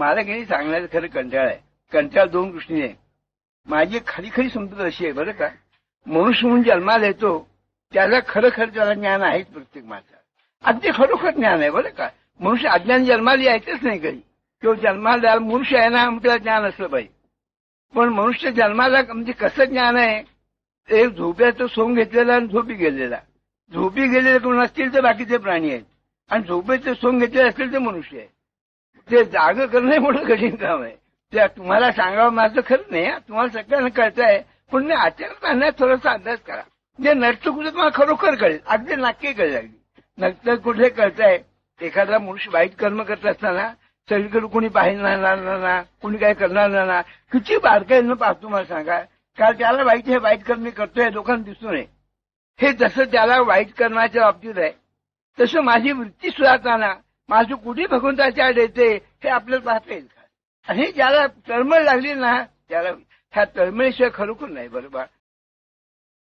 मला काही सांगण्याचं खरं कंटाळ आहे. कंटाळ दोन गोष्टीने आहे. माझी खरी खरी समजूत अशी आहे बरं का. मनुष्य म्हणून जन्माला येतो त्याला खरं खरं त्याला ज्ञान आहेच प्रत्येक माणसाला. अगदी खरोखर ज्ञान आहे बरं का. मनुष्य अज्ञान जन्माला यायचंच नाही कधी. किंवा जन्माला मनुष्य आहे ना त्याला ज्ञान असलं पाहिजे. पण मनुष्य जन्माला म्हणजे कसं ज्ञान आहे? एक झोप्याचं सोंग घेतलेला आणि झोपी गेलेला. झोपी गेलेले कोण असतील तर बाकीचे प्राणी आहेत. आणि झोपेचं सोंग घेतलेलं असतील तर मनुष्य आहे. ते जाग करणं मोठं कठीण काम आहे. त्या तुम्हाला सांगावं माझं खरं नाही तुम्हाला सगळ्यांना कळत आहे पण मी अचानक आणण्यात थोडासा अभ्यास करा. जे नर्तक कुठे तुम्हाला खरोखर कळेल अगदी नक्की कळेल अगदी. नर्तक कुठे कळतंय एखादा मनुष्य वाईट कर्म करत असताना सगळीकडे कुणी पाहिणार ना कुणी काय करणार ना किती बारकाईनं पाहतो मला सांगा. कारण त्याला वाईट हे वाईट कर्म मी करतोय लोकांना दिसू नये. हे जसं त्याला वाईट कर्माच्या बाबतीत आहे तसं माझी वृत्ती सुधारताना माझं कुठे भगवंताची आड येते हे आपल्याला पाहता येईल का? आणि ज्याला तळमळ लागली ना त्याला ह्या तळमळीशिवाय खरोखर नाही बरोबर?